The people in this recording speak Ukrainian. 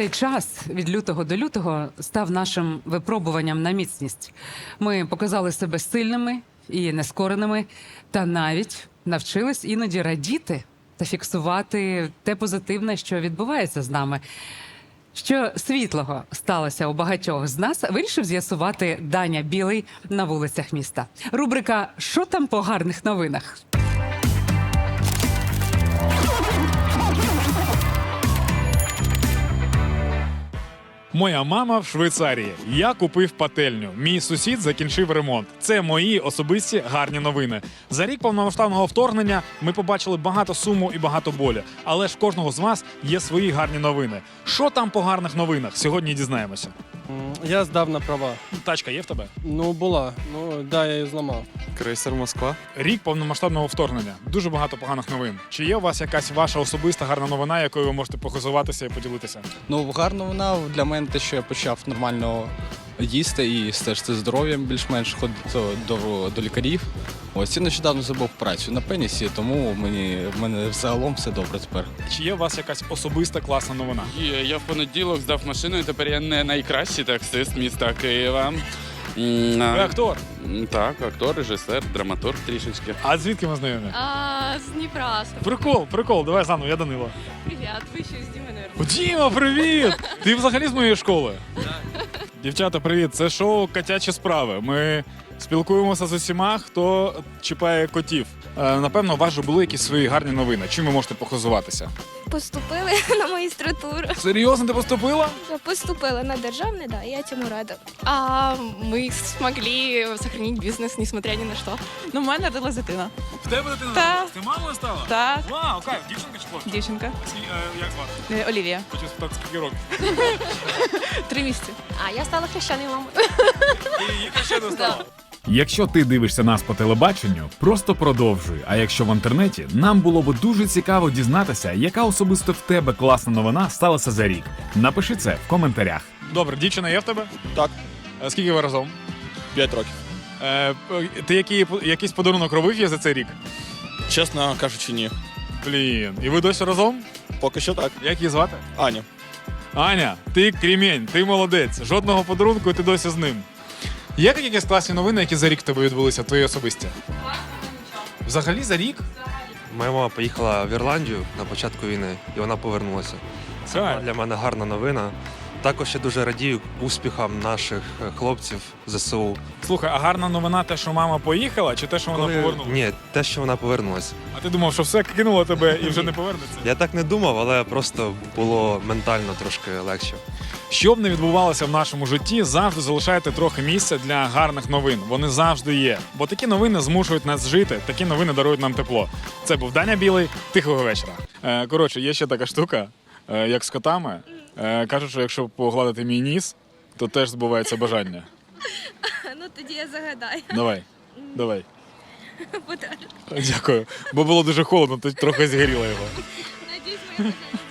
Цей час від лютого до лютого став нашим випробуванням на міцність. Ми показали себе сильними і нескореними, та навіть навчились іноді радіти та фіксувати те позитивне, що відбувається з нами. Що світлого сталося у багатьох з нас, вирішив з'ясувати Даня Білий на вулицях міста. Рубрика Що там по гарних новинах? Моя мама в Швейцарії. Я купив пательню. Мій сусід закінчив ремонт. Це мої особисті гарні новини. За рік повномасштабного вторгнення ми побачили багато суму і багато болі. Але ж кожного з вас є свої гарні новини. Що там по гарних новинах? Сьогодні дізнаємося. Я здав на права. Тачка є в тебе? Ну, була. Ну, да, я її зламав. Крейсер Москва. Рік повномасштабного вторгнення. Дуже багато поганих новин. Чи є у вас якась ваша особиста гарна новина, якою ви можете похизуватися і поділитися? Ну, гарна вона для мене те, що я почав нормально їсти і стежити здоров'ям більш-менш ходити до, до лікарів. Ось і нещодавно забув працю на пенісі, тому мені в мене взагалом все добре тепер. Чи є у вас якась особиста класна новина? Є, я в понеділок здав машину, і тепер я не найкращий таксист міста Києва. Ви актор. Так, актор, режисер, драматург трішечки. А звідки ми знайомі? А, с Днепра. Прикол, прикол, давай заново, я Данило. Привет, вы еще с Димой, наверное. Діма, привіт! Ти взагалі з моєї школи? Дівчата, привіт! Це шоу Котячі справи. Ми спілкуємося з усіма, хто чіпає котів. Е, Напевно, у вас же були якісь свої гарні новини. Чим ви можете похизуватися? Поступили на магістратуру. Серйозно, ти поступила? Поступила на державне, да, я цьому рада. А мы смогли сохранить бизнес, несмотря ни на что. Ну, в мене родилась дитина. В тебе дитина Та. народилась? Ти мамою стала? Так, Вау, кайф, дівчинка чи хлопчик? дівчинка. Скі- е, Як звати? Е, Олівія. Хочу спитати, скільки років. Три місяці. А я стала хрещеною мамою. І ще не стала? Якщо ти дивишся нас по телебаченню, просто продовжуй. А якщо в інтернеті, нам було б дуже цікаво дізнатися, яка особисто в тебе класна новина сталася за рік. Напиши це в коментарях. Добре, дівчина є в тебе? Так. Е, Скільки ви разом? П'ять років. Е, Ти який, якийсь подарунок робив є за цей рік? Чесно кажучи, ні. Блін. І ви досі разом? Поки що так. Як її звати? Аня. Аня, ти кремінь, ти молодець. Жодного подарунку, і ти досі з ним. Є якісь класні новини, які за рік тебе відбулися, твої особисті? Взагалі за рік? Моя мама поїхала в Ірландію на початку війни, і вона повернулася. Це для мене гарна новина. Також я дуже радію успіхам наших е, хлопців ЗСУ. Слухай, а гарна новина те, що мама поїхала, чи те, що вона повернулася? Ні, те, що вона повернулася. А ти думав, що все кинуло тебе і вже не повернеться? Я так не думав, але просто було ментально трошки легше. Що б не відбувалося в нашому житті, завжди залишайте трохи місця для гарних новин. Вони завжди є. Бо такі новини змушують нас жити, такі новини дарують нам тепло. Це був Даня Білий, тихого вечора. Е, коротше, є ще така штука, е, як з котами. Е, кажуть, що якщо погладити мій ніс, то теж збувається бажання. Ну тоді я загадаю. Давай, давай. Подарок. Дякую. Бо було дуже холодно, то трохи згоріло його. Надіюсь, моє бажання